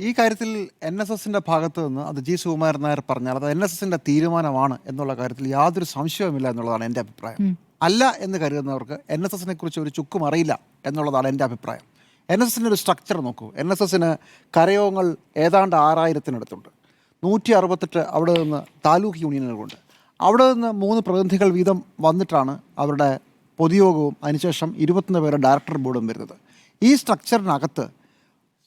ഈ കാര്യത്തിൽ N S എസിന്റെ ഭാഗത്ത് നിന്ന് അത് ജി സുകുമാരൻ നായർ പറഞ്ഞാൽ അത് എൻ എസ് എസിന്റെ തീരുമാനമാണ് എന്നുള്ള കാര്യത്തിൽ യാതൊരു സംശയവുമില്ല എന്നുള്ളതാണ് എന്റെ അഭിപ്രായം. അല്ല എന്ന് കരുതുന്നവർക്ക് എൻ എസ് എസിനെ കുറിച്ച് ഒരു ചുക്കും അറിയില്ല എന്നുള്ളതാണ് എന്റെ അഭിപ്രായം. എൻ എസ് എസിന്റെ ഒരു സ്ട്രക്ചർ നോക്കൂ. എൻ എസ് എസിന് കരയോഗങ്ങൾ ഏതാണ്ട് ആറായിരത്തിനടുത്തുണ്ട്. നൂറ്റി അറുപത്തെട്ട് അവിടെ നിന്ന് താലൂക്ക് യൂണിയനുകളുണ്ട്. അവിടെ നിന്ന് മൂന്ന് പ്രതിനിധികൾ വീതം വന്നിട്ടാണ് അവരുടെ പൊതുയോഗവും. അതിനുശേഷം ഇരുപത്തൊന്ന് പേരുടെ ഡയറക്ടർ ബോർഡും വരുന്നത്. ഈ സ്ട്രക്ചറിനകത്ത്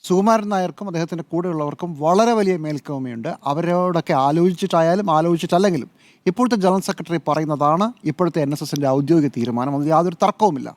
സുകുമാരൻ നായർക്കും അദ്ദേഹത്തിന്റെ കൂടെയുള്ളവർക്കും വളരെ വലിയ മേൽക്കോമയുണ്ട്. അവരോടൊക്കെ ആലോചിച്ചിട്ടായാലും ആലോചിച്ചിട്ടല്ലെങ്കിലും ഇപ്പോഴത്തെ ജനറൽ സെക്രട്ടറി പറയുന്നതാണ് ഇപ്പോഴത്തെ എൻ എസ് എസിന്റെ ഔദ്യോഗിക തീരുമാനം. അതിൽ യാതൊരു തർക്കവുമില്ല.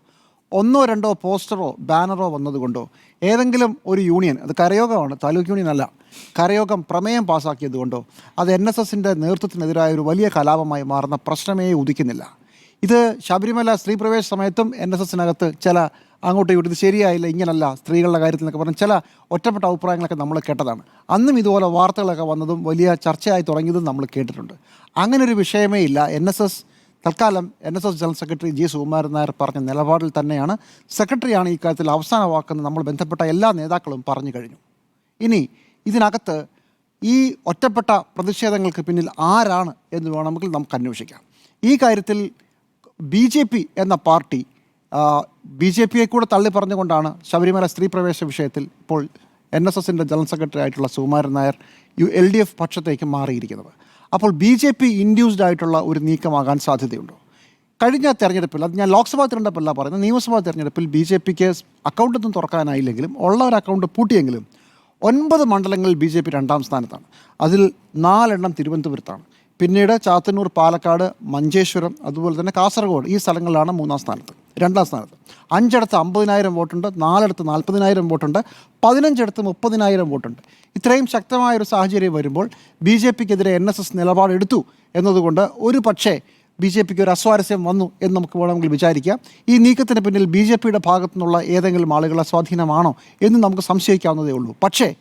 ഒന്നോ രണ്ടോ പോസ്റ്ററോ ബാനറോ വന്നതുകൊണ്ടോ ഏതെങ്കിലും ഒരു യൂണിയൻ അത് കരയോഗമാണ് താലൂക്ക് യൂണിയൻ അല്ല കരയോഗം പ്രമേയം പാസ്സാക്കിയത് കൊണ്ടോ അത് എൻ എസ് എസിന്റെ നേതൃത്വത്തിനെതിരായ ഒരു വലിയ കലാപമായി മാറുന്ന പ്രശ്നമേ ഉദിക്കുന്നില്ല. ഇത് ശബരിമല സ്ത്രീ പ്രവേശ സമയത്തും എൻ എസ് എസിനകത്ത് ചില അങ്ങോട്ടും ഇങ്ങോട്ടും ഇത് ശരിയായില്ല ഇങ്ങനല്ല സ്ത്രീകളുടെ കാര്യത്തിൽ എന്നൊക്കെ പറഞ്ഞ് ചില ഒറ്റപ്പെട്ട അഭിപ്രായങ്ങളൊക്കെ നമ്മൾ കേട്ടതാണ്. അന്നും ഇതുപോലെ വാർത്തകളൊക്കെ വന്നതും വലിയ ചർച്ചയായി തുടങ്ങിയതും നമ്മൾ കേട്ടിട്ടുണ്ട്. അങ്ങനെ ഒരു വിഷയമേ ഇല്ല. എൻ എസ് എസ് തൽക്കാലം N S S general secretary G Sukumaran Nair പറഞ്ഞ നിലപാടിൽ തന്നെയാണ്. സെക്രട്ടറിയാണ് ഈ കാര്യത്തിൽ അവസാന വാക്കെന്ന് നമ്മൾ ബന്ധപ്പെട്ട എല്ലാ നേതാക്കളും പറഞ്ഞു കഴിഞ്ഞു. ഇനി ഇതിനകത്ത് ഈ ഒറ്റപ്പെട്ട പ്രതിഷേധങ്ങൾക്ക് പിന്നിൽ ആരാണ് എന്ന് വേണമെങ്കിൽ നമുക്ക് അന്വേഷിക്കാം. ഈ കാര്യത്തിൽ ബി ജെ പി എന്ന പാർട്ടി ബി ജെ പിയെ കൂടെ തള്ളി പറഞ്ഞുകൊണ്ടാണ് ശബരിമല സ്ത്രീ പ്രവേശ വിഷയത്തിൽ ഇപ്പോൾ എൻ എസ് എസിന്റെ ജനറൽ സെക്രട്ടറി ആയിട്ടുള്ള Sukumaran Nair U L D F പക്ഷത്തേക്ക് മാറിയിരിക്കുന്നത്. അപ്പോൾ ബി ജെ പി ഇൻഡ്യൂസ്ഡ് ആയിട്ടുള്ള ഒരു നീക്കമാകാൻ സാധ്യതയുണ്ടോ? കഴിഞ്ഞ തെരഞ്ഞെടുപ്പിൽ അത് ഞാൻ ലോക്സഭാ തെരഞ്ഞെടുപ്പല്ല പറയുന്നത് നിയമസഭാ തെരഞ്ഞെടുപ്പിൽ ബി ജെ പിക്ക് അക്കൗണ്ടൊന്നും തുറക്കാനായില്ലെങ്കിലും ഉള്ള ഒരു അക്കൗണ്ട് പൂട്ടിയെങ്കിലും ഒൻപത് മണ്ഡലങ്ങളിൽ ബി ജെ പി രണ്ടാം സ്ഥാനത്താണ്. അതിൽ നാലെണ്ണം തിരുവനന്തപുരത്താണ്. പിന്നീട് ചാത്തന്നൂർ പാലക്കാട് മഞ്ചേശ്വരം അതുപോലെ തന്നെ കാസർഗോഡ് ഈ സ്ഥലങ്ങളിലാണ് മൂന്നാം സ്ഥാനത്ത് രണ്ടാം സ്ഥാനത്ത്. അഞ്ചിടത്ത് അമ്പതിനായിരം വോട്ടുണ്ട് നാലിടത്ത് നാൽപ്പതിനായിരം വോട്ടുണ്ട് പതിനഞ്ചിടത്ത് മുപ്പതിനായിരം വോട്ടുണ്ട്. ഇത്രയും ശക്തമായ ഒരു സാഹചര്യം വരുമ്പോൾ ബി ജെ പിക്കെതിരെ എൻ എസ് എസ് നിലപാടെടുത്തു എന്നതുകൊണ്ട് ഒരു പക്ഷേ ബി ജെ പിക്ക് ഒരു അസ്വാരസ്യം വന്നു എന്ന് നമുക്ക് വേണമെങ്കിൽ വിചാരിക്കാം. ഈ നീക്കത്തിന് പിന്നിൽ ബി ജെ പിയുടെ ഭാഗത്തു നിന്നുള്ള ഏതെങ്കിലും ആളുകളുടെ സ്വാധീനമാണോ എന്ന് നമുക്ക് സംശയിക്കാവുന്നതേ ഉള്ളൂ. പക്ഷേ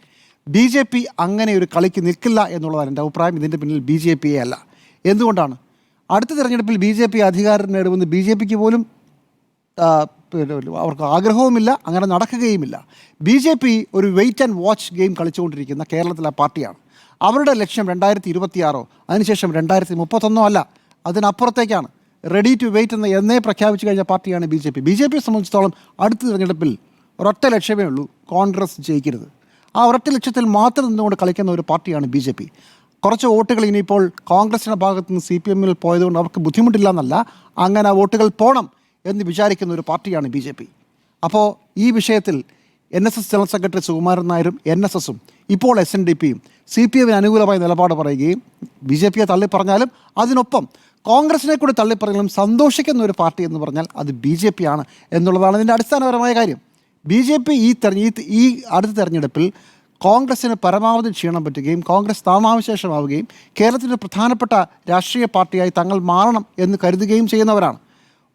ബി ജെ പി അങ്ങനെ ഒരു കളിക്ക് നിൽക്കില്ല എന്നുള്ളതാണ് എന്റെ അഭിപ്രായം. ഇതിന്റെ പിന്നിൽ ബി ജെ പിയെ അല്ല. എന്തുകൊണ്ടാണ്? അടുത്ത തിരഞ്ഞെടുപ്പിൽ ബി ജെ പി അധികാരം നേടുമെന്ന് ബി ജെ പിക്ക് പോലും അവർക്ക് ആഗ്രഹവുമില്ല അങ്ങനെ നടക്കുകയുമില്ല. ബി ജെ പി ഒരു വെയിറ്റ് ആൻഡ് വാച്ച് ഗെയിം കളിച്ചുകൊണ്ടിരിക്കുന്ന കേരളത്തിലെ പാർട്ടിയാണ്. അവരുടെ ലക്ഷ്യം രണ്ടായിരത്തി ഇരുപത്തിയാറോ അതിനുശേഷം രണ്ടായിരത്തി മുപ്പത്തൊന്നോ അല്ല അതിനപ്പുറത്തേക്കാണ്. റെഡി ടു വെയിറ്റ് എന്ന് എന്നേ പ്രഖ്യാപിച്ചു കഴിഞ്ഞ പാർട്ടിയാണ് B J P. B J പിയെ സംബന്ധിച്ചിടത്തോളം അടുത്ത തിരഞ്ഞെടുപ്പിൽ ഒരൊറ്റ ലക്ഷ്യമേ ഉള്ളൂ കോൺഗ്രസ് ജയിക്കരുത്. ആ ഒരൊറ്റ ലക്ഷ്യത്തിൽ മാത്രം നിന്നുകൊണ്ട് കളിക്കുന്ന ഒരു പാർട്ടിയാണ് ബി ജെ പി. കുറച്ച് വോട്ടുകൾ ഇനിയിപ്പോൾ കോൺഗ്രസിന്റെ ഭാഗത്ത് നിന്ന് സി പി എമ്മിൽ പോയതുകൊണ്ട് അവർക്ക് ബുദ്ധിമുട്ടില്ല എന്നല്ല അങ്ങനെ ആ വോട്ടുകൾ പോകണം എന്ന് വിചാരിക്കുന്ന ഒരു പാർട്ടിയാണ് ബി ജെ പി. അപ്പോൾ ഈ വിഷയത്തിൽ N S S general secretary Sukumaran നായരും എൻ എസ് എസും ഇപ്പോൾ എസ് എൻ ഡി പിയും സി പി എമ്മിന് അനുകൂലമായ നിലപാട് പറയുകയും ബി ജെ പിയെ തള്ളിപ്പറഞ്ഞാലും അതിനൊപ്പം കോൺഗ്രസിനെ കൂടി തള്ളിപ്പറഞ്ഞാലും സന്തോഷിക്കുന്ന ഒരു പാർട്ടി എന്ന് പറഞ്ഞാൽ അത് ബി ജെ പി ആണ് എന്നുള്ളതാണ് ഇതിന്റെ അടിസ്ഥാനപരമായ കാര്യം. ബി ജെ പി ഈ തെരഞ്ഞ ഈ- അടുത്ത തെരഞ്ഞെടുപ്പിൽ കോൺഗ്രസിന് പരമാവധി ക്ഷീണം പറ്റുകയും കോൺഗ്രസ് താമാവശേഷമാവുകയും കേരളത്തിന്റെ പ്രധാനപ്പെട്ട രാഷ്ട്രീയ പാർട്ടിയായി തങ്ങൾ മാറണം എന്ന് കരുതുകയും ചെയ്യുന്നവരാണ്.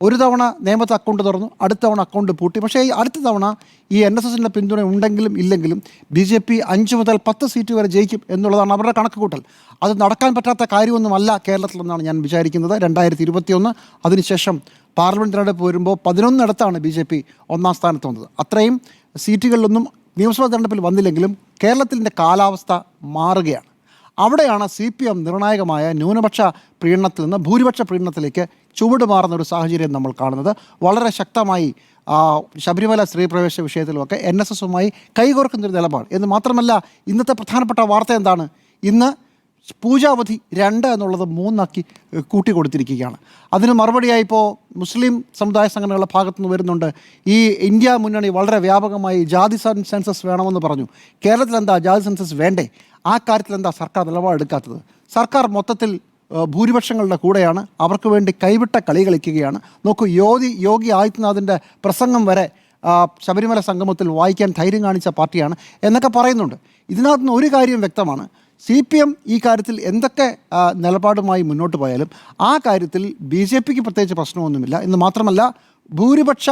ഒരു തവണ നിയമത്തെ അക്കൗണ്ട് തുറന്നു അടുത്ത തവണ അക്കൗണ്ട് പൂട്ടി. പക്ഷേ ഈ അടുത്ത തവണ ഈ എൻ എസ് എസിന്റെ പിന്തുണ ഉണ്ടെങ്കിലും ഇല്ലെങ്കിലും ബി ജെ പി അഞ്ച് മുതൽ പത്ത് സീറ്റ് വരെ ജയിക്കും എന്നുള്ളതാണ് അവരുടെ കണക്ക് കൂട്ടൽ അത് നടക്കാൻ പറ്റാത്ത കാര്യമൊന്നുമല്ല കേരളത്തിലെന്നാണ് ഞാൻ വിചാരിക്കുന്നത്. രണ്ടായിരത്തി ഇരുപത്തിയൊന്ന് അതിനുശേഷം പാർലമെന്റ് തിരഞ്ഞെടുപ്പ് വരുമ്പോൾ പതിനൊന്നിടത്താണ് ബി ജെ പി ഒന്നാം സ്ഥാനത്ത് വന്നത്. അത്രയും സീറ്റുകളിലൊന്നും നിയമസഭാ തിരഞ്ഞെടുപ്പിൽ വന്നില്ലെങ്കിലും കേരളത്തിന്റെ കാലാവസ്ഥ മാറുകയാണ്. അവിടെയാണ് സി പി എം നിർണായകമായ ന്യൂനപക്ഷ പ്രീണനത്തിൽ നിന്ന് ഭൂരിപക്ഷ പ്രീണനത്തിലേക്ക് ചുവട് മാറുന്ന ഒരു സാഹചര്യം നമ്മൾ കാണുന്നത്. വളരെ ശക്തമായി ശബരിമല സ്ത്രീ പ്രവേശ വിഷയത്തിലുമൊക്കെ എൻ എസ് എസുമായി കൈകോർക്കുന്നൊരു നിലപാട്. എന്ന് മാത്രമല്ല ഇന്നത്തെ പ്രധാനപ്പെട്ട വാർത്ത എന്താണ്? ഇന്ന് പൂജാവധി രണ്ട് എന്നുള്ളത് മൂന്നാക്കി കൂട്ടി കൊടുത്തിരിക്കുകയാണ് അതിന് മറുപടിയായി ഇപ്പോൾ മുസ്ലിം സമുദായ സംഘടനകളുടെ ഭാഗത്തു നിന്ന് വരുന്നുണ്ട്. ഈ ഇന്ത്യ മുന്നണി വളരെ വ്യാപകമായി ജാതി സെൻ- സെൻസസ് വേണമെന്ന് പറഞ്ഞു. കേരളത്തിൽ എന്താ ജാതി സെൻസസ് വേണ്ടേ? ആ കാര്യത്തിൽ എന്താ സർക്കാർ നിലപാടെടുക്കാത്തത്? സർക്കാർ മൊത്തത്തിൽ ഭൂരിപക്ഷങ്ങളുടെ കൂടെയാണ്. അവർക്ക് വേണ്ടി കൈവിട്ട കളി കളിക്കുകയാണ്. നോക്കൂ യോഗി യോഗി ആദിത്യനാഥിന്റെ പ്രസംഗം വരെ ശബരിമല സംഗമത്തിൽ വായിക്കാൻ ധൈര്യം കാണിച്ച പാർട്ടിയാണ് എന്നൊക്കെ പറയുന്നുണ്ട്. ഇതിനകത്തുനിന്ന് ഒരു കാര്യം വ്യക്തമാണ്. സി പി എം ഈ കാര്യത്തിൽ എന്തൊക്കെ നിലപാടുമായി മുന്നോട്ട് പോയാലും ആ കാര്യത്തിൽ ബി ജെ പിക്ക് പ്രത്യേകിച്ച് പ്രശ്നമൊന്നുമില്ല. എന്ന് മാത്രമല്ല ഭൂരിപക്ഷ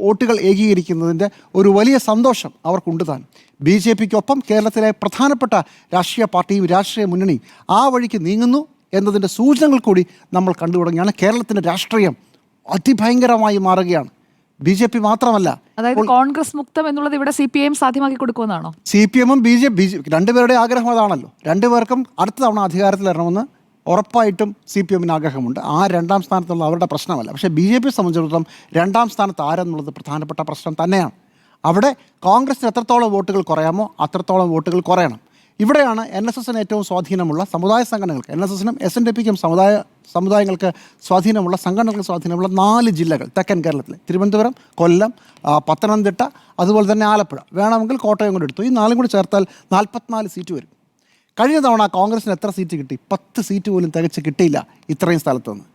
വോട്ടുകൾ ഏകീകരിക്കുന്നതിന്റെ ഒരു വലിയ സന്തോഷം അവർക്കുണ്ട് താൻ. ബി ജെ പിക്കൊപ്പം കേരളത്തിലെ പ്രധാനപ്പെട്ട രാഷ്ട്രീയ പാർട്ടിയും രാഷ്ട്രീയ മുന്നണിയും ആ വഴിക്ക് നീങ്ങുന്നു എന്നതിന്റെ സൂചനകൾ കൂടി നമ്മൾ കണ്ടു തുടങ്ങിയാണ് കേരളത്തിന്റെ രാഷ്ട്രീയം അതിഭയങ്കരമായി മാറുകയാണ്. ബി ജെ പി മാത്രമല്ല. അതായത് കോൺഗ്രസ് മുക്തം എന്നുള്ളത് ഇവിടെ സി പി ഐ എം സാധ്യമാക്കി കൊടുക്കുമെന്നാണോ? സി പി എമ്മും ബി ജെ ജെ രണ്ടുപേരുടെ ആഗ്രഹം അതാണല്ലോ. രണ്ടുപേർക്കും അടുത്ത തവണ അധികാരത്തിൽ വരണമെന്ന് ഉറപ്പായിട്ടും സി പി എമ്മിന് ആഗ്രഹമുണ്ട്. ആ രണ്ടാം സ്ഥാനത്തുള്ള അവരുടെ പ്രശ്നമല്ല. പക്ഷേ ബി ജെ പിയെ സംബന്ധിച്ചിടത്തോളം രണ്ടാം സ്ഥാനത്ത് ആരെന്നുള്ളത് പ്രധാനപ്പെട്ട പ്രശ്നം തന്നെയാണ്. അവിടെ കോൺഗ്രസിന് എത്രത്തോളം വോട്ടുകൾ കുറയാമോ അത്രത്തോളം വോട്ടുകൾ കുറയണം. ഇവിടെയാണ് എൻ എസ് എസിന് ഏറ്റവും സ്വാധീനമുള്ള സമുദായ സംഘടനകൾക്ക് എൻ എസ് എസിനും എസ് എൻ ഡി പിക്കും സമുദായ സമുദായങ്ങൾക്ക് സ്വാധീനമുള്ള സംഘടനകൾക്ക് സ്വാധീനമുള്ള നാല് ജില്ലകൾ തെക്കൻ കേരളത്തിലെ തിരുവനന്തപുരം കൊല്ലം പത്തനംതിട്ട അതുപോലെ തന്നെ ആലപ്പുഴ. വേണമെങ്കിൽ കോട്ടയം കൂടി എടുത്തു. ഈ നാലും കൂടി ചേർത്താൽ നാൽപ്പത്തിനാല് സീറ്റ് വരും. കഴിഞ്ഞ തവണ കോൺഗ്രസിന് എത്ര സീറ്റ് കിട്ടി? പത്ത് സീറ്റ് പോലും തികച്ച് കിട്ടിയില്ല ഇത്രയും സ്ഥലത്തുനിന്ന്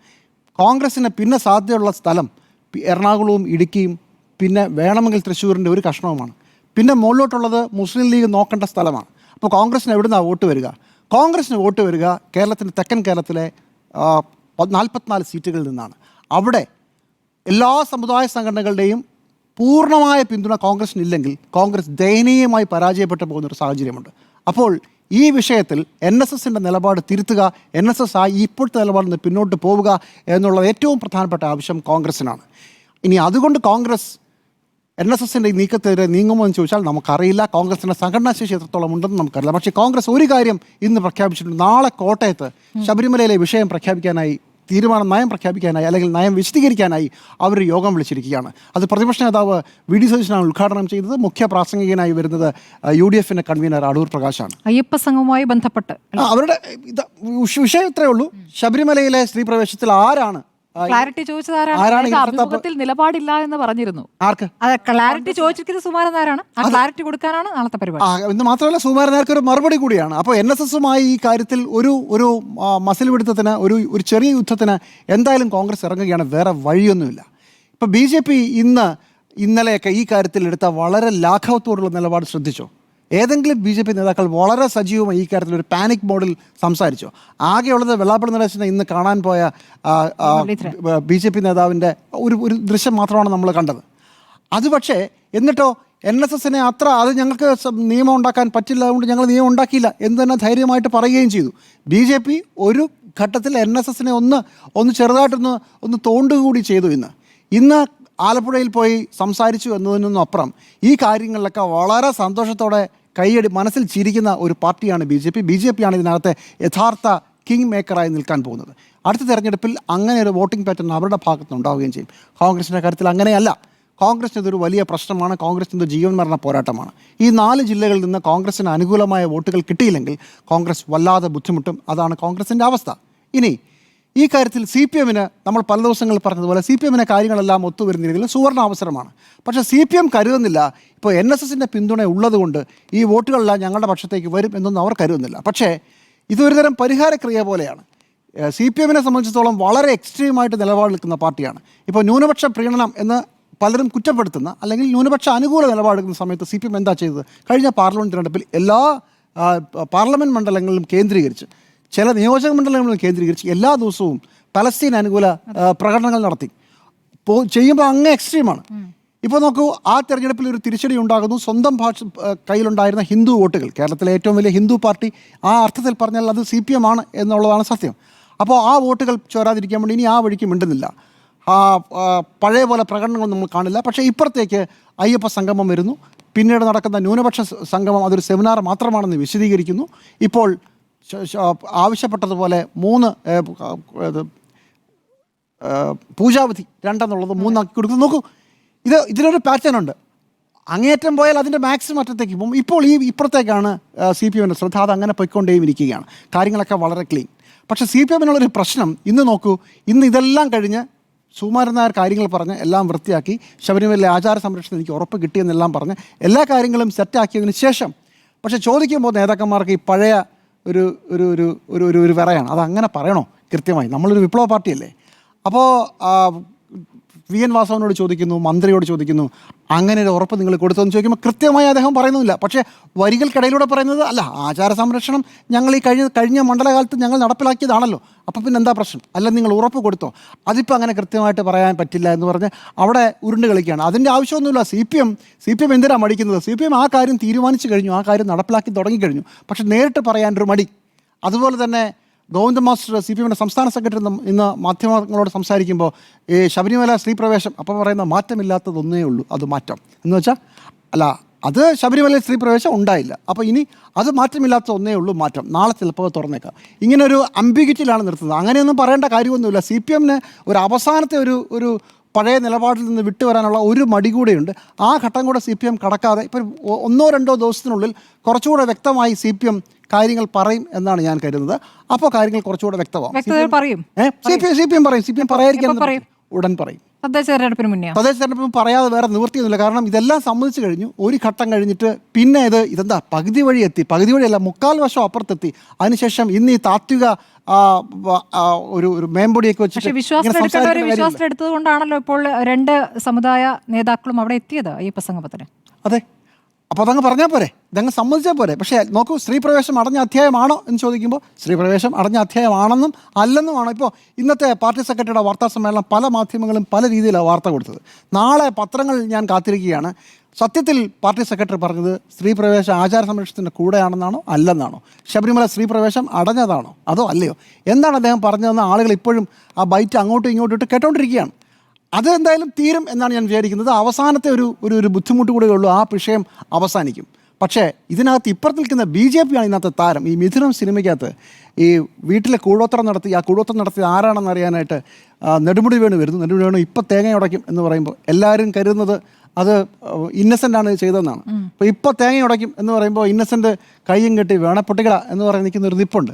കോൺഗ്രസിന് പിന്നെ സാധ്യതയുള്ള സ്ഥലം എറണാകുളവും ഇടുക്കിയും പിന്നെ വേണമെങ്കിൽ തൃശ്ശൂരിന്റെ ഒരു കഷ്ണവുമാണ്. പിന്നെ മുകളിലോട്ടുള്ളത് മുസ്ലിം ലീഗ് നോക്കേണ്ട സ്ഥലമാണ്. അപ്പോൾ കോൺഗ്രസിന് എവിടുന്നാണ് വോട്ട് വരിക? കോൺഗ്രസിന് വോട്ട് വരിക കേരളത്തിന്റെ തെക്കൻ കേരളത്തിലെ നാൽപ്പത്തിനാല് സീറ്റുകളിൽ നിന്നാണ്. അവിടെ എല്ലാ സമുദായ സംഘടനകളുടെയും പൂർണമായ പിന്തുണ കോൺഗ്രസിന് ഇല്ലെങ്കിൽ കോൺഗ്രസ് ദയനീയമായി പരാജയപ്പെട്ടു പോകുന്ന ഒരു സാഹചര്യമുണ്ട്. അപ്പോൾ ഈ വിഷയത്തിൽ എൻ എസ് എസിന്റെ നിലപാട് തിരുത്തുക എൻ എസ് എസ് ആയി ഇപ്പോഴത്തെ നിലപാടിൽ നിന്ന് പിന്നോട്ട് പോവുക എന്നുള്ളത് ഏറ്റവും പ്രധാനപ്പെട്ട ആവശ്യം കോൺഗ്രസിനാണ്. ഇനി അതുകൊണ്ട് കോൺഗ്രസ് എൻ എസ് എസിന്റെ ഈ നീക്കത്തിനെതിരെ നീങ്ങുമോ എന്ന് ചോദിച്ചാൽ നമുക്കറിയില്ല. കോൺഗ്രസിന്റെ സംഘടനാ ശേഷി എത്രത്തോളം ഉണ്ടെന്ന് നമുക്കറിയില്ല. പക്ഷേ കോൺഗ്രസ് ഒരു കാര്യം ഇന്ന് പ്രഖ്യാപിച്ചിട്ടുണ്ട്. നാളെ കോട്ടയത്ത് ശബരിമലയിലെ വിഷയം പ്രഖ്യാപിക്കാനായി തീരുമാനം നയം പ്രഖ്യാപിക്കാനായി അല്ലെങ്കിൽ നയം വിശദീകരിക്കാനായി അവർ യോഗം വിളിച്ചിരിക്കുകയാണ്. അത് പ്രതിപക്ഷ നേതാവ് വി ഡി സതീശനാണ് ഉദ്ഘാടനം ചെയ്തത്. മുഖ്യ പ്രാസംഗികനായി വരുന്നത് യു ഡി എഫിന്റെ കൺവീനർ അടൂർ പ്രകാശാണ്. അയ്യപ്പ സംഘവുമായി ബന്ധപ്പെട്ട് അവരുടെ ഇത് വിഷയം ഇത്രയേ ഉള്ളൂ. ശബരിമലയിലെ സ്ത്രീ പ്രവേശത്തിൽ ആരാണ് ക്ലാരിറ്റി ചോദിച്ചത് ആരാണ് ആരാണ് അഭിമുഖത്തിൽ നിലപാടില്ല എന്ന് പറഞ്ഞിരുന്നു. ആർക്ക്? അതെ ക്ലാരിറ്റി ചോദിച്ചിരിക്കുന്നത് സുമാരൻ നായരാണ്. ആ ക്ലാരിറ്റി കൊടുക്കാനാണ് നാളത്തെ പരിപാടി. എന്ന് മാത്രമല്ല സുമാരൻ നേർക്ക് ഒരു മറുപടി കൂടിയാണ്. അപ്പോൾ എൻ എസ് എസുമായി ഈ കാര്യത്തിൽ ഒരു ഒരു മസിൽ പിടുത്തത്തിന് ഒരു ഒരു ചെറിയ യുദ്ധത്തിന് എന്തായാലും കോൺഗ്രസ് ഇറങ്ങുകയാണ്. വേറെ വഴിയൊന്നുമില്ല. ഇപ്പോൾ ബി ജെ പി ഇന്ന് ഇന്നലെയൊക്കെ ഈ കാര്യത്തിൽ എടുത്ത വളരെ ലാഘവത്തോടുള്ള നിലപാട് ശ്രദ്ധിച്ചോ? ഏതെങ്കിലും ബി ജെ പി നേതാക്കൾ വളരെ സജീവമായി ഈ കാര്യത്തിൽ ഒരു പാനിക് മോഡിൽ സംസാരിച്ചു. ആകെയുള്ളത് വെള്ളാപ്പള്ളി നടേശനെ ഇന്ന് കാണാൻ പോയ ബി ജെ പി നേതാവിന്റെ ഒരു ഒരു ദൃശ്യം മാത്രമാണ് നമ്മൾ കണ്ടത്. അത് പക്ഷേ എന്നിട്ടോ എൻ എസ് എസിനെ അത്ര അത് ഞങ്ങൾക്ക് നിയമം ഉണ്ടാക്കാൻ പറ്റില്ല അതുകൊണ്ട് ഞങ്ങൾ നിയമം ഉണ്ടാക്കിയില്ല എന്ന് തന്നെ ധൈര്യമായിട്ട് പറയുകയും ചെയ്തു. ബി ജെ പി ഒരു ഘട്ടത്തിൽ എൻ എസ് എസിനെ ഒന്ന് ഒന്ന് ചെറുതായിട്ടൊന്ന് ഒന്ന് തോണ്ടുകൂടി ചെയ്തു ഇന്ന്. ഇന്ന് ആലപ്പുഴയിൽ പോയി സംസാരിച്ചു എന്നതിനൊന്നും അപ്പുറം ഈ കാര്യങ്ങളിലൊക്കെ വളരെ സന്തോഷത്തോടെ കൈയടി മനസ്സിൽ ചിരിക്കുന്ന ഒരു പാർട്ടിയാണ് B J P. B J P ആണ് ഇതിനകത്തെ യഥാർത്ഥ കിങ് മേക്കറായി നിൽക്കാൻ പോകുന്നത്. അടുത്ത തെരഞ്ഞെടുപ്പിൽ അങ്ങനെ ഒരു വോട്ടിംഗ് പാറ്റേൺ അവരുടെ ഭാഗത്ത് ഉണ്ടാവുകയും ചെയ്യും. കോൺഗ്രസിന്റെ കാര്യത്തിൽ അങ്ങനെയല്ല. കോൺഗ്രസിന് ഇതൊരു വലിയ പ്രശ്നമാണ്. കോൺഗ്രസിന്റെ ജീവൻ മരണ പോരാട്ടമാണ്. ഈ നാല് ജില്ലകളിൽ നിന്ന് കോൺഗ്രസിന് അനുകൂലമായ വോട്ടുകൾ കിട്ടിയില്ലെങ്കിൽ കോൺഗ്രസ് വല്ലാതെ ബുദ്ധിമുട്ടും. അതാണ് കോൺഗ്രസിന്റെ അവസ്ഥ. ഇനി ഈ കാര്യത്തിൽ സി പി എമ്മിന് നമ്മൾ പല ദിവസങ്ങളിൽ പറഞ്ഞതുപോലെ സി പി എമ്മിനെ കാര്യങ്ങളെല്ലാം ഒത്തുവരുന്ന രീതിയിൽ സുവർണ അവസരമാണ് പക്ഷേ സി പി എം കരുതുന്നില്ല. ഇപ്പോൾ എൻ എസ് എസിന്റെ പിന്തുണ ഉള്ളതുകൊണ്ട് ഈ വോട്ടുകളെല്ലാം ഞങ്ങളുടെ പക്ഷത്തേക്ക് വരും എന്നൊന്നും അവർ കരുതുന്നില്ല. പക്ഷേ ഇതൊരു തരം പരിഹാരക്രിയ പോലെയാണ്. സി പി എമ്മിനെ സംബന്ധിച്ചിടത്തോളം വളരെ എക്സ്ട്രീമായിട്ട് നിലപാട് നിൽക്കുന്ന പാർട്ടിയാണ്. ഇപ്പോൾ ന്യൂനപക്ഷ പ്രീണനം എന്ന് പലരും കുറ്റപ്പെടുത്തുന്ന അല്ലെങ്കിൽ ന്യൂനപക്ഷ അനുകൂല നിലപാടെടുക്കുന്ന സമയത്ത് സി പി എം എന്താ ചെയ്തത്? കഴിഞ്ഞ പാർലമെന്റ് തിരഞ്ഞെടുപ്പിൽ എല്ലാ പാർലമെന്റ് മണ്ഡലങ്ങളിലും കേന്ദ്രീകരിച്ച് ചില നിയോജക മണ്ഡലങ്ങൾ കേന്ദ്രീകരിച്ച് എല്ലാ ദിവസവും പലസ്തീൻ അനുകൂല പ്രകടനങ്ങൾ നടത്തി. ചെയ്യുമ്പോൾ അങ്ങ് എക്സ്ട്രീമാണ് ഇപ്പോൾ നോക്കൂ ആ തെരഞ്ഞെടുപ്പിൽ ഒരു തിരിച്ചടി ഉണ്ടാകുന്നു. സ്വന്തം ഭാഷ കയ്യിലുണ്ടായിരുന്ന ഹിന്ദു വോട്ടുകൾ. കേരളത്തിലെ ഏറ്റവും വലിയ ഹിന്ദു പാർട്ടി ആ അർത്ഥത്തിൽ പറഞ്ഞാൽ അത് സി പി എം ആണ് എന്നുള്ളതാണ് സത്യം. അപ്പോൾ ആ വോട്ടുകൾ ചോരാതിരിക്കാൻ വേണ്ടി ഇനി ആ വഴിക്ക് മിണ്ടുന്നില്ല. ആ പഴയ പോലെ പ്രകടനങ്ങൾ നമ്മൾ കാണില്ല. പക്ഷേ ഇപ്പുറത്തേക്ക് അയ്യപ്പ സംഗമം വരുന്നു. പിന്നീട് നടക്കുന്ന ന്യൂനപക്ഷ സംഗമം അതൊരു സെമിനാർ മാത്രമാണെന്ന് വിശദീകരിക്കുന്നു. ഇപ്പോൾ ആവശ്യപ്പെട്ടതുപോലെ മൂന്ന് പൂജാവധി രണ്ടെന്നുള്ളത് മൂന്നാക്കി കൊടുക്കുന്നു. നോക്കൂ ഇത് ഇതിനൊരു പാറ്റേൺ ഉണ്ട്. അങ്ങേറ്റം പോയാൽ അതിന്റെ മാക്സിമം അറ്റത്തേക്ക് പോകും. ഇപ്പോൾ ഈ ഇപ്പുറത്തേക്കാണ് സി പി എമ്മിന്റെ ശ്രദ്ധ. അത് അങ്ങനെ പൊയ്ക്കൊണ്ടേയും ഇരിക്കുകയാണ് കാര്യങ്ങളൊക്കെ വളരെ ക്ലീൻ പക്ഷേ സി പി എമ്മിനുള്ളൊരു പ്രശ്നം ഇന്ന് നോക്കൂ ഇന്ന് ഇതെല്ലാം കഴിഞ്ഞ് സുകുമാരൻ നായർ കാര്യങ്ങൾ പറഞ്ഞ് എല്ലാം വൃത്തിയാക്കി ശബരിമലയിലെ ആചാര സംരക്ഷണം എനിക്ക് ഉറപ്പ് കിട്ടിയെന്നെല്ലാം പറഞ്ഞ് എല്ലാ കാര്യങ്ങളും സെറ്റാക്കിയതിന് ശേഷം പക്ഷേ ചോദിക്കുമ്പോൾ നേതാക്കന്മാർക്ക് ഈ പഴയ ഒരു ഒരു ഒരു ഒരു ഒരു വിറയാണ്. അത് അങ്ങനെ പറയണോ? കൃത്യമായി. നമ്മളൊരു വിപ്ലവ പാർട്ടിയല്ലേ? അപ്പോൾ വി എൻ വാസവനോട് ചോദിക്കുന്നു മന്ത്രിയോട് ചോദിക്കുന്നു അങ്ങനെ ഒരു ഉറപ്പ് നിങ്ങൾ കൊടുത്തതെന്ന് ചോദിക്കുമ്പോൾ കൃത്യമായി അദ്ദേഹം പറയുന്നില്ല പക്ഷേ വരികൾക്കിടയിലൂടെ പറയുന്നത് അല്ല ആചാര സംരക്ഷണം ഞങ്ങൾ ഈ കഴിഞ്ഞ കഴിഞ്ഞ മണ്ഡലകാലത്ത് ഞങ്ങൾ നടപ്പിലാക്കിയതാണല്ലോ. അപ്പോൾ പിന്നെ എന്താ പ്രശ്നം? അല്ല നിങ്ങൾ ഉറപ്പ് കൊടുത്തോ? അതിപ്പോൾ അങ്ങനെ കൃത്യമായിട്ട് പറയാൻ പറ്റില്ല എന്ന് പറഞ്ഞ് അവിടെ ഉരുണ്ട് കളിക്കുകയാണ്. അതിന്റെ ആവശ്യമൊന്നുമില്ല. C P M C P M എന്തിനാണ് മടിക്കുന്നത്? സി പി എം ആ കാര്യം തീരുമാനിച്ചു കഴിഞ്ഞു ആ കാര്യം നടപ്പിലാക്കി തുടങ്ങിക്കഴിഞ്ഞു പക്ഷെ നേരിട്ട് ഒരു മടി. അതുപോലെ തന്നെ ഗോവിന്ദ മാസ്റ്റർ സി പി എമ്മിന്റെ സംസ്ഥാന സെക്രട്ടറി ഇന്ന് മാധ്യമങ്ങളോട് സംസാരിക്കുമ്പോൾ ഈ ശബരിമല സ്ത്രീ പ്രവേശം അപ്പോൾ പറയുന്ന മാറ്റമില്ലാത്തതൊന്നേ ഉള്ളൂ അത് മാറ്റം. എന്ന് വെച്ചാൽ അല്ല അത് ശബരിമല സ്ത്രീ പ്രവേശം ഉണ്ടായില്ല. അപ്പോൾ ഇനി അത് മാറ്റമില്ലാത്ത ഒന്നേ ഉള്ളൂ മാറ്റം. നാളെ ചിലപ്പോൾ തുറന്നേക്കാം. ഇങ്ങനെ ഒരു നിർത്തുന്നത്. അങ്ങനെയൊന്നും പറയേണ്ട കാര്യമൊന്നുമില്ല. സി പി എമ്മിന് ഒരു അവസാനത്തെ ഒരു ഒരു പഴയ നിലപാടിൽ നിന്ന് വിട്ടുവരാനുള്ള ഒരു മടി കൂടെയുണ്ട്. ആ ഘട്ടം കൂടെ സി പി എം കടക്കാതെ ഇപ്പം ഒന്നോ രണ്ടോ ദിവസത്തിനുള്ളിൽ കുറച്ചുകൂടെ വ്യക്തമായി സി പി എം കാര്യങ്ങൾ പറയും എന്നാണ് ഞാൻ കരുതുന്നത്. അപ്പോൾ കാര്യങ്ങൾ കുറച്ചുകൂടെ വ്യക്തമാവും. പറയും. C P C P M പറയും. സി പി എം പറയാതിരിക്കാൻ ഉടൻ പറയും. തദ്ദേശ തെരഞ്ഞെടുപ്പിന് മുന്നേ തദ്ദേശ തെരഞ്ഞെടുപ്പ് പറയാതെ വേറെ നിവൃത്തിയൊന്നുമില്ല. കാരണം ഇതെല്ലാം സമ്മതിച്ചു കഴിഞ്ഞു. ഒരു ഘട്ടം കഴിഞ്ഞിട്ട് പിന്നെ ഇത് ഇതെന്താ? പകുതി വഴി എത്തി. പകുതി വഴിയല്ല മുക്കാൽ വശം അപ്പുറത്തെത്തി. അതിനുശേഷം ഇന്ന് ഈ താത്വിക ഒരു ഒരു മേമ്പൊടിയൊക്കെ വെച്ച് വിശ്വാസം കൊണ്ടാണല്ലോ ഇപ്പോൾ രണ്ട് സമുദായ നേതാക്കളും അവിടെ എത്തിയത് ഈ സംഗമത്തിന് അതെ. അപ്പോൾ അതങ്ങ് പറഞ്ഞാൽ പോരെ. ഇതങ്ങ് സമ്മതിച്ചാൽ പോരെ. പക്ഷേ നോക്കൂ സ്ത്രീപ്രവേശം അടഞ്ഞ അധ്യായമാണോ എന്ന് ചോദിക്കുമ്പോൾ സ്ത്രീപ്രവേശം അടഞ്ഞ അധ്യായമാണെന്നും അല്ലെന്നുമാണോ ഇപ്പോൾ ഇന്നത്തെ പാർട്ടി സെക്രട്ടറിയുടെ വാർത്താ സമ്മേളനം പല മാധ്യമങ്ങളും പല രീതിയിലാണ് വാർത്ത കൊടുത്തത്. നാളെ പത്രങ്ങൾ ഞാൻ കാത്തിരിക്കുകയാണ്. സത്യത്തിൽ പാർട്ടി സെക്രട്ടറി പറഞ്ഞത് സ്ത്രീപ്രവേശം ആചാര സംരക്ഷണത്തിന്റെ കൂടെയാണെന്നാണോ അല്ലെന്നാണോ? ശബരിമല സ്ത്രീപ്രവേശം അടഞ്ഞതാണോ? അതോ അല്ലയോ? എന്താണ് അദ്ദേഹം പറഞ്ഞതെന്ന് ആളുകൾ ഇപ്പോഴും ആ ബൈറ്റ് അങ്ങോട്ടും ഇങ്ങോട്ടും ഇട്ട് കേട്ടോണ്ടിരിക്കുകയാണ്. അത് എന്തായാലും തീരും എന്നാണ് ഞാൻ വിചാരിക്കുന്നത്. അവസാനത്തെ ഒരു ഒരു ഒരു ബുദ്ധിമുട്ട് കൂടെ ഉള്ളൂ. ആ വിഷയം അവസാനിക്കും. പക്ഷേ ഇതിനകത്ത് ഇപ്പുറത്ത് നിൽക്കുന്ന ബി ജെ പി ആണ് ഇതിനകത്ത് താരം. ഈ മിഥുനം സിനിമയ്ക്കകത്ത് ഈ വീട്ടിലെ കൂടോത്രം നടത്തി ആ കൂടോത്രം നടത്തി ആരാണെന്ന് അറിയാനായിട്ട് നെടുമുടി വേണു വരുന്നു. നെടുമുടി വേണു ഇപ്പം തേങ്ങ ഉടയ്ക്കും എന്ന് പറയുമ്പോൾ എല്ലാവരും കരുതുന്നത് അത് ഇന്നസെന്റ് ആണ് ചെയ്തതെന്നാണ്. അപ്പോൾ ഇപ്പോൾ തേങ്ങ ഉടയ്ക്കും എന്ന് പറയുമ്പോൾ ഇന്നസെന്റ് കയ്യും കെട്ടി വേണപ്പൊട്ടികള എന്ന് പറഞ്ഞ് നിൽക്കുന്ന ഒരു നിപ്പുണ്ട്.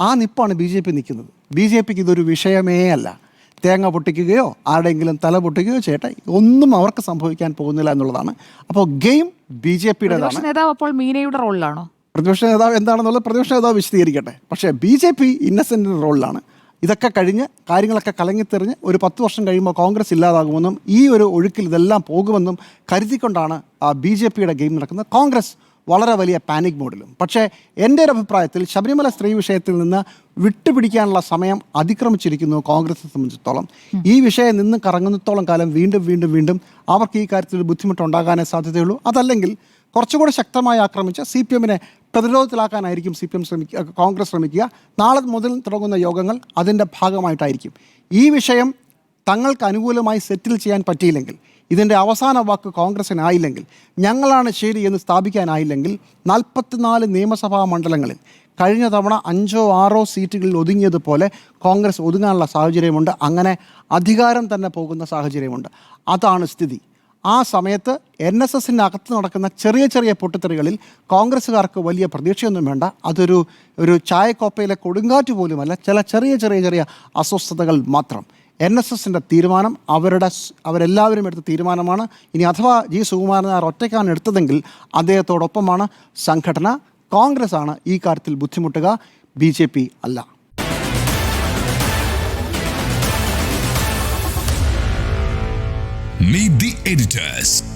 ആ നിപ്പാണ് ബി ജെ പി നിൽക്കുന്നത്. ബി ജെ പിക്ക് ഇതൊരു വിഷയമേ അല്ല. തേങ്ങ പൊട്ടിക്കുകയോ ആരുടെയെങ്കിലും തല പൊട്ടിക്കുകയോ ചെയ്യട്ടെ ഒന്നും അവർക്ക് സംഭവിക്കാൻ പോകുന്നില്ല എന്നുള്ളതാണ്. അപ്പോൾ ഗെയിം ബി ജെ പിയുടേതാണ്. നേതാവ് അപ്പോൾ മീനയുടെ റോളിലാണോ? പ്രതിപക്ഷ നേതാവ് എന്താണെന്നുള്ളത് പ്രതിപക്ഷ നേതാവ് വിശദീകരിക്കട്ടെ. പക്ഷേ ബി ജെ പി ഇന്നസെന്റിന്റെ റോളിലാണ്. ഇതൊക്കെ കഴിഞ്ഞ് കാര്യങ്ങളൊക്കെ കലങ്ങിത്തെറിഞ്ഞ് ഒരു പത്ത് വർഷം കഴിയുമ്പോൾ കോൺഗ്രസ് ഇല്ലാതാകുമെന്നും ഈ ഒരു ഒഴുക്കിൽ ഇതെല്ലാം പോകുമെന്നും കരുതിക്കൊണ്ടാണ് ആ ബി ജെ പിയുടെ ഗെയിം നടക്കുന്നത്. കോൺഗ്രസ് വളരെ വലിയ പാനിക് മോഡിലും പക്ഷേ എന്റെ ഒരു അഭിപ്രായത്തിൽ ശബരിമല സ്ത്രീ വിഷയത്തിൽ നിന്ന് വിട്ടുപിടിക്കാനുള്ള സമയം അതിക്രമിച്ചിരിക്കുന്നു കോൺഗ്രസിനെ സംബന്ധിച്ചിടത്തോളം. ഈ വിഷയം നിന്ന് കറങ്ങുന്നിടത്തോളം കാലം വീണ്ടും വീണ്ടും വീണ്ടും അവർക്ക് ഈ കാര്യത്തിൽ ബുദ്ധിമുട്ടുണ്ടാകാനേ സാധ്യതയുള്ളൂ. അതല്ലെങ്കിൽ കുറച്ചുകൂടെ ശക്തമായി ആക്രമിച്ച് സി പി എമ്മിനെ പ്രതിരോധത്തിലാക്കാനായിരിക്കും സി പി എം ശ്രമിക്കുക കോൺഗ്രസ് ശ്രമിക്കുക. നാളെ മുതൽ തുടങ്ങുന്ന യോഗങ്ങൾ അതിന്റെ ഭാഗമായിട്ടായിരിക്കും. ഈ വിഷയം തങ്ങൾക്ക് അനുകൂലമായി സെറ്റിൽ ചെയ്യാൻ പറ്റിയില്ലെങ്കിൽ ഇതിന്റെ അവസാന വാക്ക് കോൺഗ്രസിനായില്ലെങ്കിൽ ഞങ്ങളാണ് ശരി എന്ന് സ്ഥാപിക്കാനായില്ലെങ്കിൽ നാൽപ്പത്തിനാല് നിയമസഭാ മണ്ഡലങ്ങളിൽ കഴിഞ്ഞ തവണ അഞ്ചോ ആറോ സീറ്റുകളിൽ ഒതുങ്ങിയതുപോലെ കോൺഗ്രസ് ഒതുങ്ങാനുള്ള സാഹചര്യമുണ്ട്. അങ്ങനെ അധികാരം തന്നെ പോകുന്ന സാഹചര്യമുണ്ട്. അതാണ് സ്ഥിതി. ആ സമയത്ത് എൻ എസ് എസിന്റെ അകത്ത് നടക്കുന്ന ചെറിയ ചെറിയ പൊട്ടിത്തെറികളിൽ കോൺഗ്രസ്സുകാർക്ക് വലിയ പ്രതീക്ഷയൊന്നും വേണ്ട. അതൊരു ഒരു ചായക്കോപ്പയിലെ കൊടുങ്കാറ്റ് പോലുമല്ല. ചില ചെറിയ ചെറിയ ചെറിയ അസ്വസ്ഥതകൾ മാത്രം. എൻ എസ് എസിന്റെ തീരുമാനം അവരുടെ അവരെല്ലാവരും എടുത്ത തീരുമാനമാണ്. ഇനി അഥവാ ജി സുകുമാരൻ നായർ ഒറ്റയ്ക്കാണ് എടുത്തതെങ്കിൽ അദ്ദേഹത്തോടൊപ്പമാണ് സംഘടന. കോൺഗ്രസ് ആണ് ഈ കാര്യത്തിൽ ബുദ്ധിമുട്ടുക. ബി ജെ പി അല്ല. Meet the editors.